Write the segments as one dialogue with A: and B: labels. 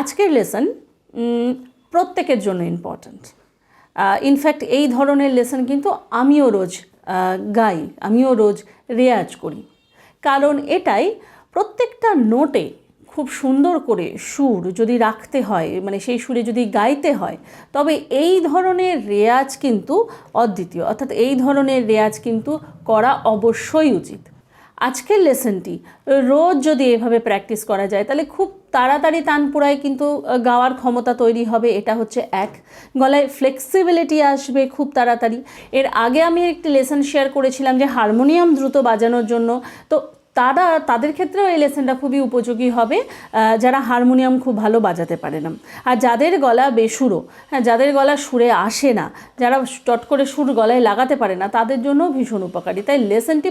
A: আজকের লেসন প্রত্যেকের জন্য ইম্পর্ট্যান্ট ইনফ্যাক্ট এই ধরনের লেসন কিন্তু আমিও রোজ গাই, আমিও রোজ রেয়াজ করি। কারণ এটাই প্রত্যেকটা নোটে খুব সুন্দর করে সুর যদি রাখতে হয় মানে সেই সুরে যদি গাইতে হয়, তবে এই ধরনের রেয়াজ কিন্তু অদ্বিতীয়। অর্থাৎ এই ধরনের রেয়াজ কিন্তু করা অবশ্যই উচিত। আজকের লেসনটি রোজ যদি এভাবে প্র্যাকটিস করা যায়, তাহলে খুব তাড়াতাড়ি তানপুরায় কিন্তু গাওয়ার ক্ষমতা তৈরি হবে, এটা হচ্ছে এক। গলায় ফ্লেক্সিবিলিটি আসবে খুব তাড়াতাড়ি। এর আগে আমি একটি লেসন শেয়ার করেছিলাম যে হারমোনিয়াম দ্রুত বাজানোর জন্য। তো তারা, তাদের ক্ষেত্রেও এই লেসনটা খুবই উপযোগী হবে যারা হারমোনিয়াম খুব ভালো বাজাতে পারে না। আর যাদের গলা বেসুরো হ্যাঁ যাদের গলা সুরে আসে না, যারা চট করে সুর গলায় লাগাতে পারে না, তাদের জন্য ভীষণ উপকারী। তাই লেসনটি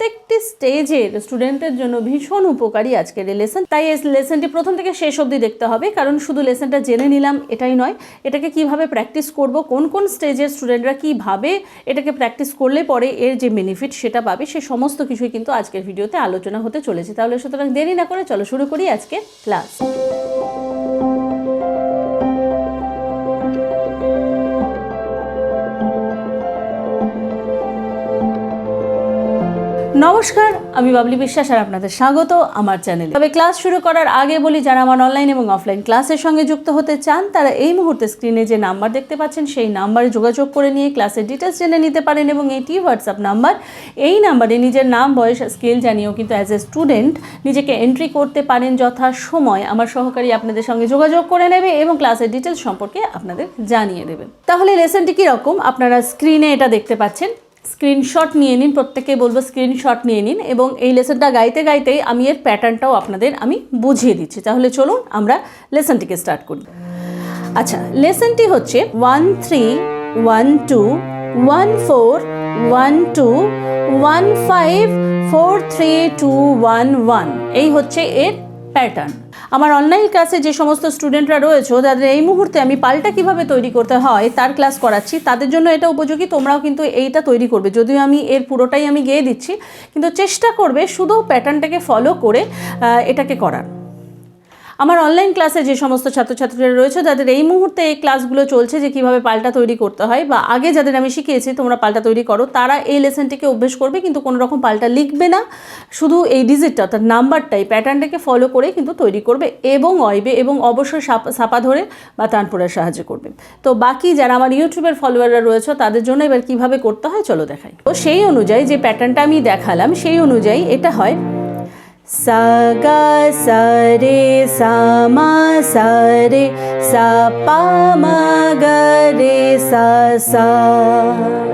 A: প্রত্যেকটি স্টেজের স্টুডেন্টের জন্য ভীষণ উপকারী আজকের এই লেসন তাই এই লেসনটি প্রথম থেকে শেষ অবধি দেখতে হবে, কারণ শুধু লেসনটা জেনে নিলাম, এটাই নয়। এটাকে কীভাবে প্র্যাকটিস করব, কোন কোন স্টেজের স্টুডেন্টরা কীভাবে এটাকে প্র্যাকটিস করলে পরে এর যে বেনিফিট সেটা পাবে, সে সমস্ত কিছুই কিন্তু আজকের ভিডিওতে আলোচনা হতে চলেছে। তাহলে সুতরাং দেরি না করে চলো শুরু করি আজকে ক্লাস নমস্কার, আমি বাবলি বিশ্বাস আর আপনাদের স্বাগত আমার চ্যানেলে। তবে ক্লাস শুরু করার আগে বলি, যারা আমার অনলাইন এবং অফলাইন ক্লাসের সঙ্গে যুক্ত হতে চান, তারা এই মুহূর্তে স্ক্রিনে যে নাম্বার দেখতে পাচ্ছেন, সেই নাম্বারে যোগাযোগ করে নিয়ে ক্লাসের ডিটেলস জেনে নিতে পারেন এবং এটি হোয়াটসঅ্যাপ নাম্বার এই নাম্বারে নিজের নাম, বয়স স্কেল জানিয়েও কিন্তু অ্যাজ এ স্টুডেন্ট নিজেকে এন্ট্রি করতে পারেন যথা সময় আমার সহকারী আপনাদের সঙ্গে যোগাযোগ করে নেবে এবং ক্লাসের ডিটেলস সম্পর্কে আপনাদের জানিয়ে দেবে। তাহলে লেসনটি কীরকম? আপনারা স্ক্রিনে এটা দেখতে পাচ্ছেন। স্ক্রিনশট নিয়ে নিন প্রত্যেকে বলব স্ক্রিনশট নিয়ে নিন এবং এই লেসনটা গাইতে গাইতেই আমি এর প্যাটার্নটাও আপনাদের আমি বুঝিয়ে দিচ্ছি। তাহলে চলুন আমরা লেসনটিকে স্টার্ট করি। আচ্ছা লেসনটি হচ্ছে one three, one two, one four, one two, one five, four three, two, one one. এই হচ্ছে এর প্যাটার্ন। আমার অনলাইন ক্লাসে যে সমস্ত স্টুডেন্টরা রয়েছে, তাদের এই মুহূর্তে আমি পাল্টা কীভাবে তৈরি করতে হয়, তার ক্লাস করাচ্ছি। তাদের জন্য এটা উপযোগী, তোমরাও কিন্তু এইটা তৈরি করবে। যদিও আমি এর পুরোটাই আমি গেয়ে দিচ্ছি, কিন্তু চেষ্টা করবে শুধু প্যাটার্নটাকে ফলো করে এটাকে করার। আমার অনলাইন ক্লাসে যে সমস্ত ছাত্রছাত্রীরা রয়েছে যাদের এই মুহূর্তে এই ক্লাসগুলো চলছে যে কীভাবে পাল্টা তৈরি করতে হয় বা আগে যাদের আমি শিখিয়েছি তোমরা পাল্টা তৈরি করো, তারা এই লেসনটিকে অভ্যেস করবে কিন্তু কোনো রকম পাল্টা লিখবে না। শুধু এই ডিজিটটা অর্থাৎ নাম্বারটাই প্যাটার্নটাকে ফলো করে কিন্তু তৈরি করবে এবং অয়বে এবং অবশ্যই সাপ- ধরে বা তানপুরের সাহায্য করবে। তো বাকি যারা আমার ইউটিউবের ফলোয়াররা রয়েছে, তাদের জন্য এবার কীভাবে করতে হয়, চলো দেখাই। তো সেই অনুযায়ী যে প্যাটার্নটা আমি দেখালাম, সেই অনুযায়ী এটা হয় सा गा सा रे सा मा सा रे সা পা মা গা রে সা সা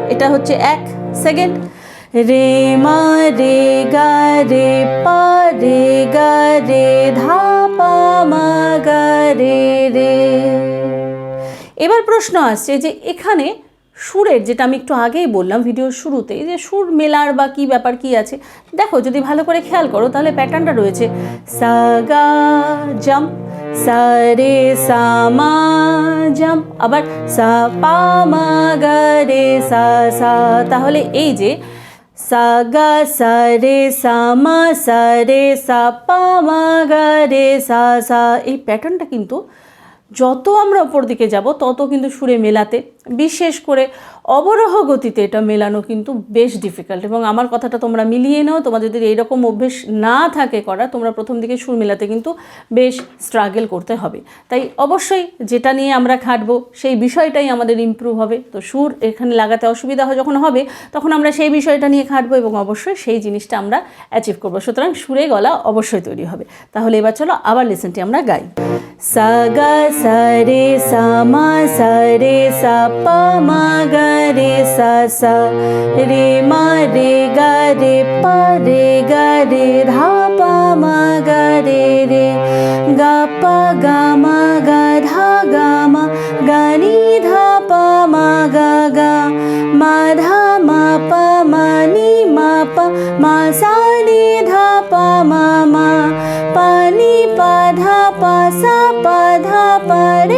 A: এটা হচ্ছে এক সেকেন্ড রে মা রে গা রে পা রে গা রে ধা পা মা গা রে রে এবার প্রশ্ন আসছে যে এখানে সুরের, যেটা আমি একটু আগেই বললাম ভিডিওর শুরুতেই, যে সুর মেলার বা কি ব্যাপার কি আছে, দেখো যদি ভালো করে খেয়াল করো তাহলে প্যাটার্নটা রয়েছে, সা গা জাম্প সা রে সা মা আবার সা পা মা গা রে সা সা, তাহলে এই যে সা গা সা রে সা মা, সা রে সা পা মা গা রে সা সা, এই প্যাটার্নটা কিন্তু যত আমরা ওপর দিকে যাব, তত কিন্তু সুরে মেলাতে বিশেষ করে অবরোহ গতিতে এটা মেলানো কিন্তু বেশ ডিফিকাল্ট এবং আমার কথাটা তোমরা মিলিয়ে নাও। তোমাদের যদি এইরকম অভ্যেস না থাকে করা, তোমরা প্রথম দিকে সুর মেলাতে কিন্তু বেশ স্ট্রাগল করতে হবে। তাই অবশ্যই যেটা নিয়ে আমরা খাটবো, সেই বিষয়টাই আমাদের ইমপ্রুভ হবে। তো সুর এখানে লাগাতে অসুবিধা যখন হবে, তখন আমরা সেই বিষয়টা নিয়ে খাটবো এবং অবশ্যই সেই জিনিসটা আমরা অ্যাচিভ করব। সুতরাং সুরে গলা অবশ্যই তৈরি হবে। তাহলে এবার চলো আবার লেসনটি আমরা গাই। সা গা সা রে সা মা সা রে সা परे रे सस रे मरे गरे परे रे ध प म ग रे। रे म ग रे रे ग प ग। ग म ध गी ध म ग ग धी पि ध मा म प ध पा प ध परे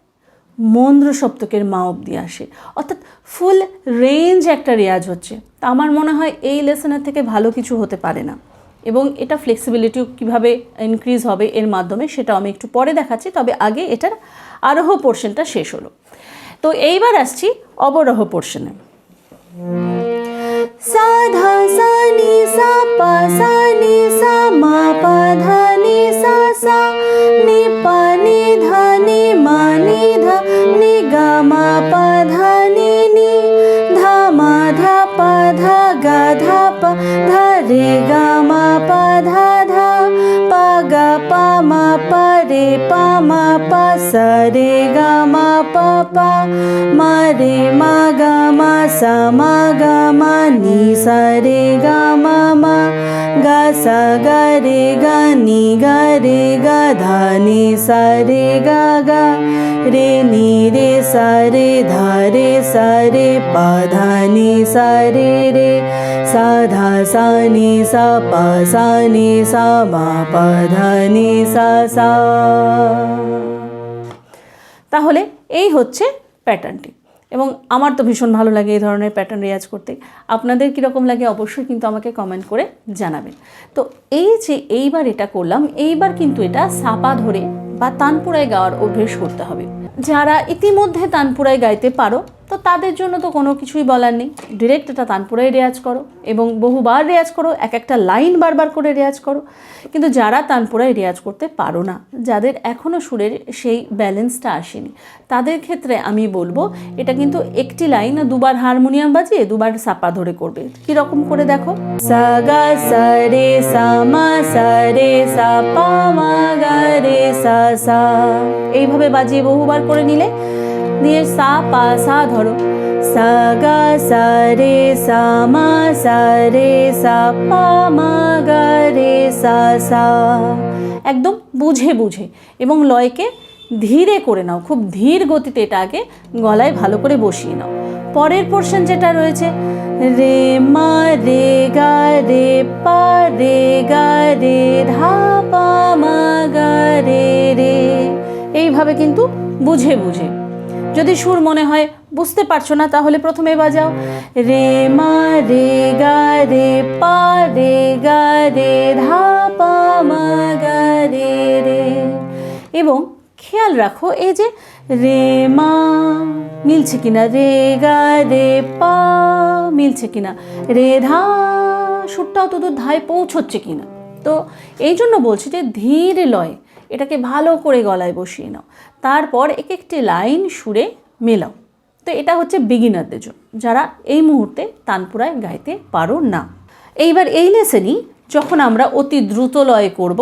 A: মন্দ্র সপ্তকের মা অবধি আসে। অর্থাৎ ফুল রেঞ্জ একটা রেয়াজ হচ্ছে। তা আমার মনে হয় এই লেসনের থেকে ভালো কিছু হতে পারে না। এবং এটা ফ্লেক্সিবিলিটিও কীভাবে ইনক্রিজ হবে এর মাধ্যমে সেটা আমি একটু পরে দেখাচ্ছি, তবে আগে এটার আরোহ পোর্শনটা শেষ হলো। তো এইবার আসছি অবরোহ পোর্শনে
B: সাধা সানি সা পা সা মা পা ধা সা সা पा सा रे गा मा पा पा मा रे मा गा मा सा मा गा मा नि सा रे गा मा मा गा सा गा रे गा नि गा रे गा धा नि सा रे गा गा रे नि रे सा रे धा रे सा रे पा धा नि सा रे रे सा सा नि सा पा सा नि सा मा पा धा नि सा सा
A: তাহলে এই হচ্ছে প্যাটার্নটি। এবং আমার তো ভীষণ ভালো লাগে এই ধরনের প্যাটার্ন রেয়াজ করতে। আপনাদের কীরকম লাগে অবশ্যই কিন্তু আমাকে কমেন্ট করে জানাবেন। তো এই যে এইবার এটা করলাম, এইবার কিন্তু এটা সাপা ধরে বা তানপুরায় গাওয়ার অভ্যেস করতে হবে। যারা ইতিমধ্যে তানপুরায় গাইতে পারো তো তাদের জন্য তো কোনো কিছুই বলার নেই। ডিরেক্ট এটা তানপুরাই রেয়াজ করো এবং বহুবার রেয়াজ করো, এক একটা লাইন বারবার করে রেয়াজ করো। কিন্তু যারা তানপুরাই রেয়াজ করতে পারো না, যাদের এখনও সুরের সেই ব্যালেন্সটা আসেনি, তাদের ক্ষেত্রে আমি বলব, এটা কিন্তু একটি লাইন দুবার হারমোনিয়াম বাজিয়ে দুবার সাপা ধরে করবে। কীরকম করে দেখো?
B: সাগা সা রে সারে সাপা মা গা রে সা সা।
A: এইভাবে বাজিয়ে বহুবার করে নিলে দিয়ে সা পা সা ধরো।
B: সা গা সা রে সা মা সা রে সা পা মা গা রে সা সা।
A: একদম বুঝে বুঝে এবং লয়কে ধীরে করে নাও, খুব ধীর গতিতে এটা আগে গলায় ভালো করে বসিয়ে নাও। পরের পোর্শন যেটা রয়েছে,
B: রে মা রে গা রে পা রে গা রে ধা পা মা গা রে রে।
A: এইভাবে কিন্তু বুঝে বুঝে যদি সুর মনে হয়, বুঝতে পারছ না, তাহলে প্রথমে বাজাও।
B: রে মা, রে গা, রে পা, রে গা, রে ধা, পা, মা, গা, রে রে।
A: এবং খেয়াল রাখো, এই যে
B: রে মা,
A: মিলছে কিনা? রে গা, রে পা, মিলছে কিনা? রে ধা, সুরটাও তো ধায় পৌঁছচ্ছে কিনা? তো এই জন্য বলছি যে ধীর লয় এটাকে ভালো করে গলায় বসিয়ে নাও। তারপর এক একটি লাইন সুরে মেলাও। তো এটা হচ্ছে বিগিনারদের জন্য। যারা এই মুহূর্তে তানপুরায় গাইতে পারো না। এইবার এই লেসেনই যখন আমরা অতি দ্রুত লয়ে করব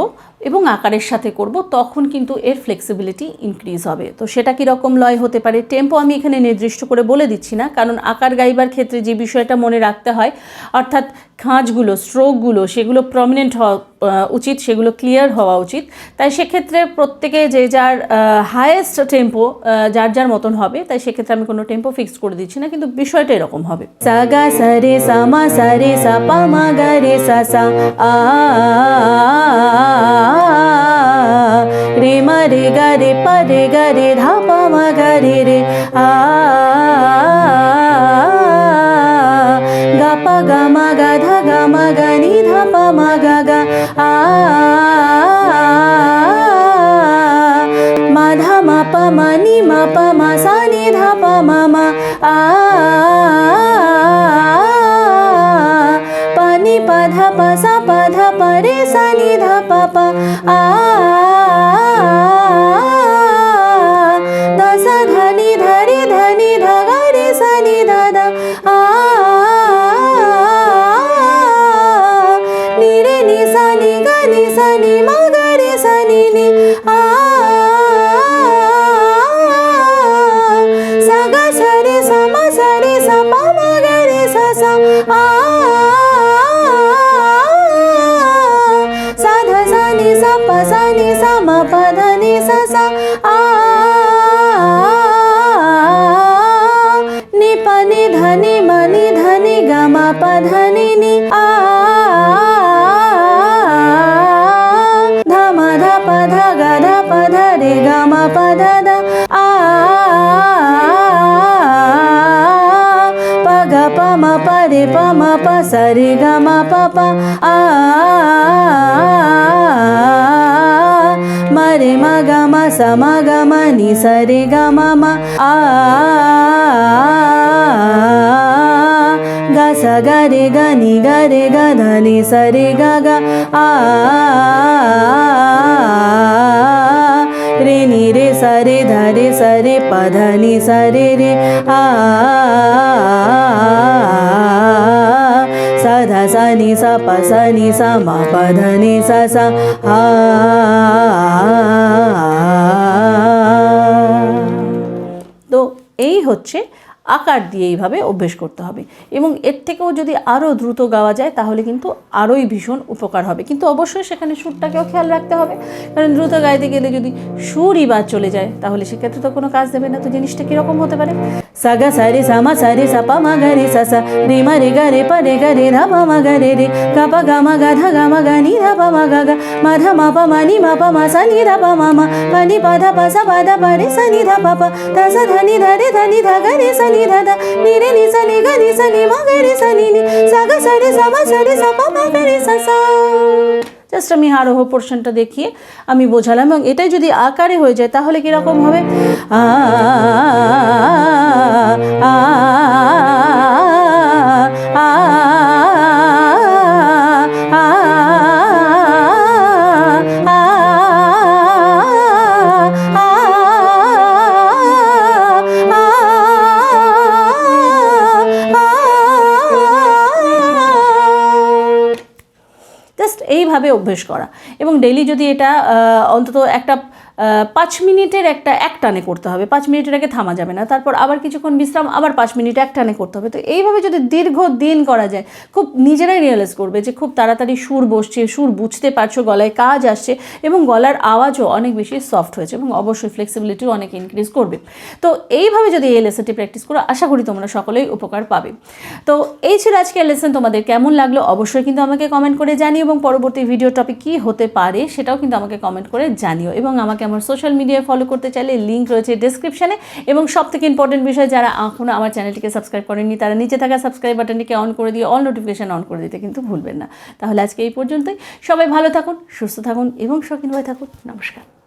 A: এবং আকারের সাথে করব, তখন কিন্তু এর ফ্লেক্সিবিলিটি ইনক্রিজ হবে। তো সেটা কীরকম লয় হতে পারে? টেম্পো আমি এখানে নির্দিষ্ট করে বলে দিচ্ছি না, কারণ আকার গাইবার ক্ষেত্রে যে বিষয়টা মনে রাখতে হয়, অর্থাৎ খাঁজগুলো স্ট্রোকগুলো সেগুলো প্রমিনেন্ট হওয়া উচিত, সেগুলো ক্লিয়ার হওয়া উচিত। তাই সেক্ষেত্রে প্রত্যেকে যে যার হায়েস্ট টেম্পো যার যার মতন হবে, তাই সেক্ষেত্রে আমি কোনো টেম্পো ফিক্স করে দিচ্ছি না, কিন্তু বিষয়টা এরকম হবে।
B: সাগা সারে সামা সারে সা পামা গারে সা সা আ पा धा पा रे धा पा आ ma pa re pa ma pa sa re ga ma pa pa a ma re ma ga ma sa ma ga ma ni sa re ga ma ma a ga sa ga re ga ni ga re ga dha ni sa re ga ga a रे नि रे सा रे धा रे सा रे प ध नि सा रे रे आ सा धा सा नि सा प सा नि सा म प ध नि सा सा आ
A: তো এই হচ্ছে আকার দিয়ে এইভাবে অভ্যেস করতে হবে। এবং এর থেকেও যদি আরও দ্রুত গাওয়া যায়, তাহলে কিন্তু আরোই ভীষণ উপকার হবে। কিন্তু অবশ্যই সেখানে সুরটাকেও খেয়াল রাখতে হবে। কারণ দ্রুত গাইতে গেলে যদি সুরই বা চলে যায়, তাহলে সেক্ষেত্রে তো কোনো কাজ দেবে না। তো জিনিসটা কীরকম হতে পারে?
B: সাগা সারে সামা সারে সাপা মা গা রে সাসা রে মা রে গা রে পা রে গা রে ধা মা গা রে রে কাপা গা মা গা ধা গা মা গা নি ধা পা মা গা গা, মা ধা মা পা মা নি মা পা মা সা নি ধা পা মা মা, পা নি পা ধা পা সা পা ধা পা রে সা নি ধা পা পা, ধা সা ধা নি ধা রে ধা নি ধা গা রে সা নি নি দাদা নি রে নি সা নি গা নি সা নি মা গা রে সা নি নি সা
A: জাস্ট আমি আরোহ পোর্শনটা দেখিয়ে আমি বোঝালাম, এবং এটাই যদি আকারে হয়ে যায়, তাহলে কীরকম হবে?
B: আ
A: অভ্যেস করা। এবং ডেলি যদি এটা অন্তত একটা পাঁচ মিনিটের একটা এক টানে করতে হবে, পাঁচ মিনিটের আগে থামা যাবে না, তারপর আবার কিছুক্ষণ বিশ্রাম, আবার পাঁচ মিনিট এক টানে করতে হবে। তো এইভাবে যদি দীর্ঘ দিন করা যায়, খুব নিজেরাই রিয়েলাইজ করবে যে খুব তাড়াতাড়ি সুর বসছে, সুর বুঝতে পারছ, গলায় কাজ আসছে এবং গলার আওয়াজও অনেক বেশি সফট হয়েছে এবং অবশ্যই ফ্লেক্সিবিলিটিও অনেক ইনক্রিজ করবে। তো এইভাবে যদি এই লেসনটি প্র্যাকটিস করো, আশা করি তোমরা সকলেই উপকার পাবে। তো এই ছিল আজকের লেসন তোমাদের কেমন লাগল অবশ্যই কিন্তু আমাকে কমেন্ট করে জানিও এবং পরবর্তী ভিডিও টপিক কী হতে পারে সেটাও কিন্তু আমাকে কমেন্ট করে জানিও এবং আমাকে আমার সোশ্যাল মিডিয়ায় ফলো করতে চাইলে লিঙ্ক রয়েছে ডিসক্রিপশানে এবং সব থেকে ইম্পর্টেন্ট বিষয়, যারা এখনও আমার চ্যানেলটিকে সাবস্ক্রাইব করেননি, তারা নিচে থাকা সাবস্ক্রাইব বাটনটিকে অন করে দিয়ে অল নোটিফিকেশান অন করে দিতে কিন্তু ভুলবেন না। তাহলে আজকে এই পর্যন্তই। সবাই ভালো থাকুন, সুস্থ থাকুন এবং শখিন হয়ে থাকুন। নমস্কার।